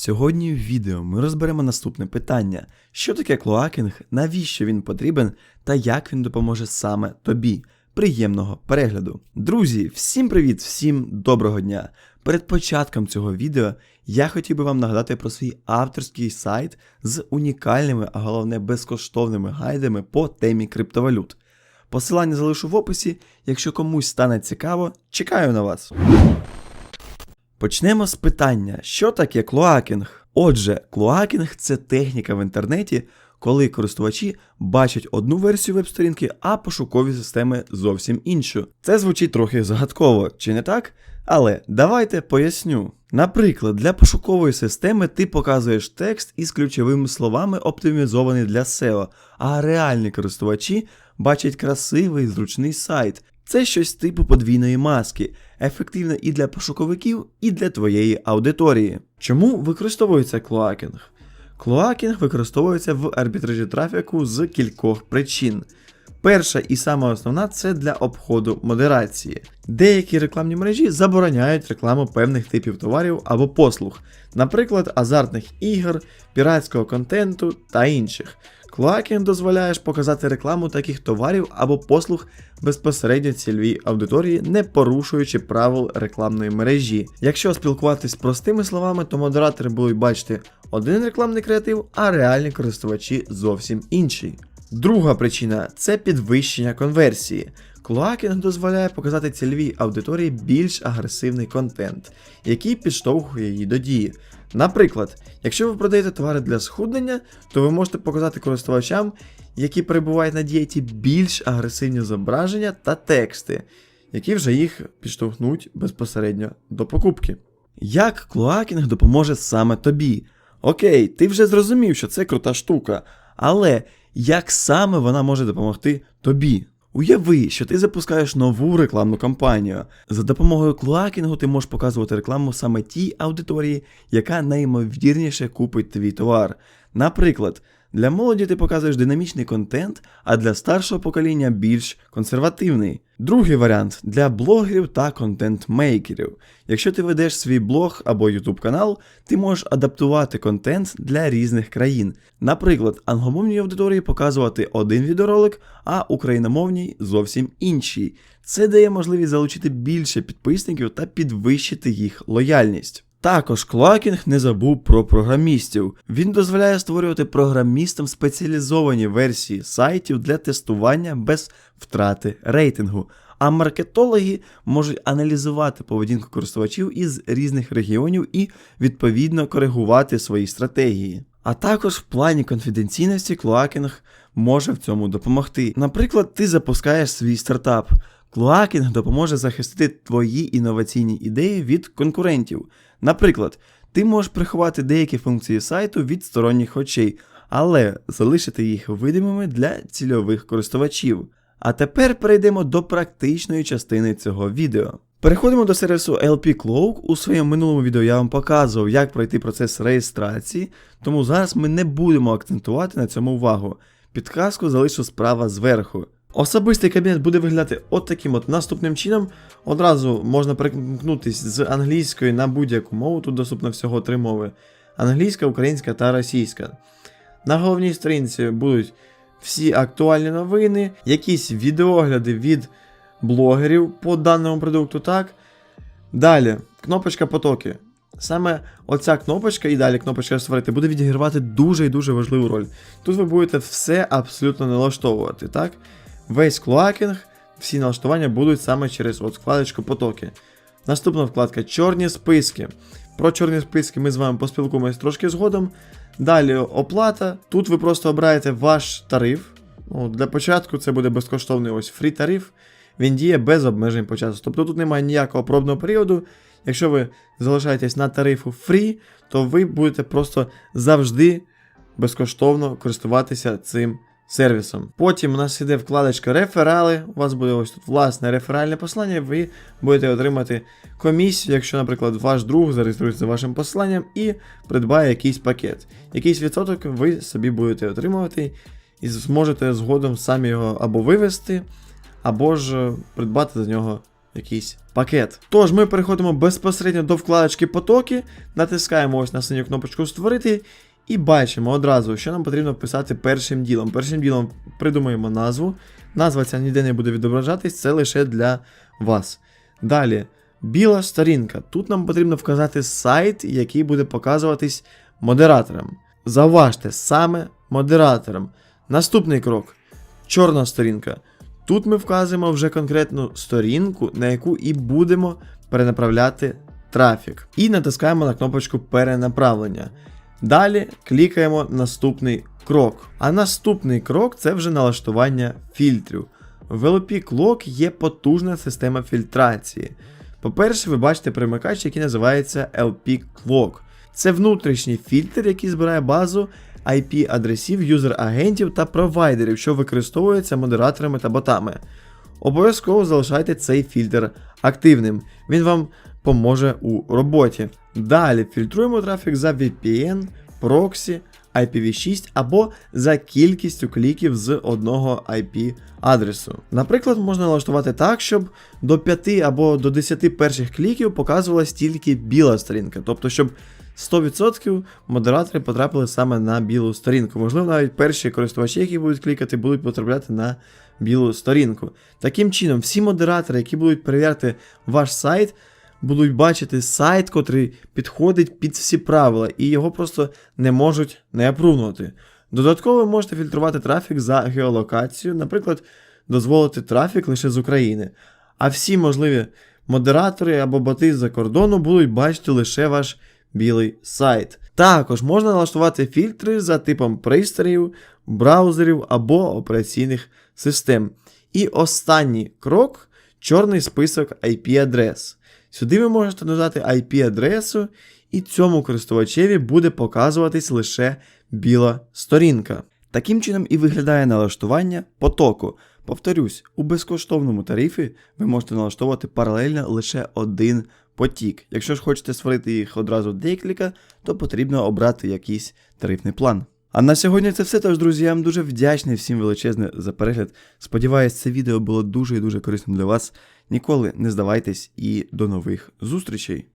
Сьогодні в відео ми розберемо наступне питання: що таке клоакінг, навіщо він потрібен та як він допоможе саме тобі. Приємного перегляду. Друзі, всім привіт, всім доброго дня! Перед початком цього відео я хотів би вам нагадати про свій авторський сайт з унікальними, а головне безкоштовними гайдами по темі криптовалют. Посилання залишу в описі. Якщо комусь стане цікаво, чекаю на вас. Почнемо з питання, що таке клоакінг? Отже, клоакінг це техніка в інтернеті, коли користувачі бачать одну версію веб-сторінки, а пошукові системи зовсім іншу. Це звучить трохи загадково, чи не так? Але давайте поясню. Наприклад, для пошукової системи ти показуєш текст із ключовими словами, оптимізований для SEO, а реальні користувачі бачать красивий зручний сайт. Це щось типу подвійної маски, ефективне і для пошуковиків, і для твоєї аудиторії. Чому використовується клоакінг? Клоакінг використовується в арбітражі трафіку з кількох причин. Перша і сама основна це для обходу модерації. Деякі рекламні мережі забороняють рекламу певних типів товарів або послуг, наприклад, азартних ігор, піратського контенту та інших. Клоакінг дозволяєш показати рекламу таких товарів або послуг безпосередньо цільовій аудиторії, не порушуючи правил рекламної мережі. Якщо спілкуватись простими словами, то модератори будуть бачити один рекламний креатив, а реальні користувачі зовсім інший. Друга причина це підвищення конверсії. Клоакінг дозволяє показати цільовій аудиторії більш агресивний контент, який підштовхує її до дії. Наприклад, якщо ви продаєте товари для схуднення, то ви можете показати користувачам, які перебувають на дієті, більш агресивні зображення та тексти, які вже їх підштовхнуть безпосередньо до покупки. Як клоакінг допоможе саме тобі? Окей, ти вже зрозумів, що це крута штука, але як саме вона може допомогти тобі? Уяви, що ти запускаєш нову рекламну кампанію. За допомогою клоакінгу ти можеш показувати рекламу саме тій аудиторії, яка найімовірніше купить твій товар. Наприклад, для молоді ти показуєш динамічний контент, а для старшого покоління більш консервативний. Другий варіант для блогерів та контент-мейкерів. Якщо ти ведеш свій блог або YouTube канал, ти можеш адаптувати контент для різних країн. Наприклад, англомовній аудиторії показувати один відеоролик, а україномовній зовсім інший. Це дає можливість залучити більше підписників та підвищити їх лояльність. Також Клоакінг не забув про програмістів. Він дозволяє створювати програмістам спеціалізовані версії сайтів для тестування без втрати рейтингу. А маркетологи можуть аналізувати поведінку користувачів із різних регіонів і відповідно коригувати свої стратегії. А також в плані конфіденційності Клоакінг може в цьому допомогти. Наприклад, ти запускаєш свій стартап. Клоакінг допоможе захистити твої інноваційні ідеї від конкурентів. Наприклад, ти можеш приховати деякі функції сайту від сторонніх очей, але залишити їх видимими для цільових користувачів. А тепер перейдемо до практичної частини цього відео. Переходимо до сервісу LP Cloak. У своєму минулому відео я вам показував, як пройти процес реєстрації, тому зараз ми не будемо акцентувати на цьому увагу. Підказку залишу справа зверху. Особистий кабінет буде виглядати от таким от наступним чином. Одразу можна перемкнутися з англійської на будь-яку мову. Тут доступно всього три мови: англійська, українська та російська. На головній сторінці будуть всі актуальні новини, якісь відеогляди від блогерів по даному продукту. так. Далі, кнопочка потоки. Саме оця кнопочка і далі кнопочка створити буде відігравати дуже і дуже важливу роль. Тут ви будете все абсолютно налаштовувати, так? Весь клоакінг, всі налаштування будуть саме через от вкладочку потоки. Наступна вкладка чорні списки. Про чорні списки ми з вами поспілкуємось трошки згодом. Далі оплата. Тут ви просто обираєте ваш тариф. Ну, Для початку це буде безкоштовний ось фрі тариф. Він діє без обмежень по часу. Тобто тут немає ніякого пробного періоду. Якщо ви залишаєтесь на тарифу фрі, то ви будете просто завжди безкоштовно користуватися цим сервісом. Потім у нас іде вкладочка реферали. У вас буде ось тут власне реферальне послання, ви будете отримати комісію, якщо, наприклад, ваш друг зареєструється вашим посиланням і придбає якийсь пакет. Якийсь відсоток ви собі будете отримувати і зможете згодом самі його або вивести, або ж придбати за нього якийсь пакет. Тож ми переходимо безпосередньо до вкладочки потоки, натискаємо ось на синю кнопочку Створити. І бачимо одразу, що нам потрібно вписати першим ділом. Першим ділом придумаємо назву. Назва ця ніде не буде відображатись, це лише для вас. Далі, біла сторінка. Тут нам потрібно вказати сайт, який буде показуватись модераторам. Заважте саме модераторам. Наступний крок чорна сторінка. Тут ми вказуємо вже конкретну сторінку, на яку і будемо перенаправляти трафік. І натискаємо на кнопочку перенаправлення. Далі клікаємо наступний крок. А наступний крок це вже налаштування фільтрів. В LP Clock є потужна система фільтрації. По-перше, ви бачите примикач, який називається LP Clock. Це внутрішній фільтр, який збирає базу IP-адресів, юзер-агентів та провайдерів, що використовуються модераторами та ботами. Обов'язково залишайте цей фільтр активним, він вам поможе у роботі. Далі фільтруємо трафік за VPN, проксі, IPv6 або за кількістю кліків з одного IP-адресу. Наприклад, можна налаштувати так, щоб до 5 або до 10 перших кліків показувалась тільки біла сторінка, тобто, щоб 100% модератори потрапили саме на білу сторінку. Можливо, навіть перші користувачі, які будуть клікати, будуть потрапляти на білу сторінку. Таким чином, всі модератори, які будуть перевіряти ваш сайт, будуть бачити сайт, котрий підходить під всі правила, і його просто не можуть не апрувнути. Додатково ви можете фільтрувати трафік за геолокацію, наприклад, дозволити трафік лише з України. А всі можливі модератори або боти з-за кордону будуть бачити лише ваш білий сайт. Також можна налаштувати фільтри за типом пристроїв, браузерів або операційних систем. І останній крок чорний список IP-адрес. Сюди ви можете додати IP-адресу, і цьому користувачеві буде показуватись лише біла сторінка. Таким чином і виглядає налаштування потоку. Повторюсь, у безкоштовному тарифі ви можете налаштовувати паралельно лише один потік. Якщо ж хочете створити їх одразу декілька, то потрібно обрати якийсь тарифний план. А на сьогодні це все. Тож, друзі, я вам дуже вдячний всім величезне за перегляд. Сподіваюсь, це відео було дуже і дуже корисним для вас. Ніколи не здавайтесь і до нових зустрічей!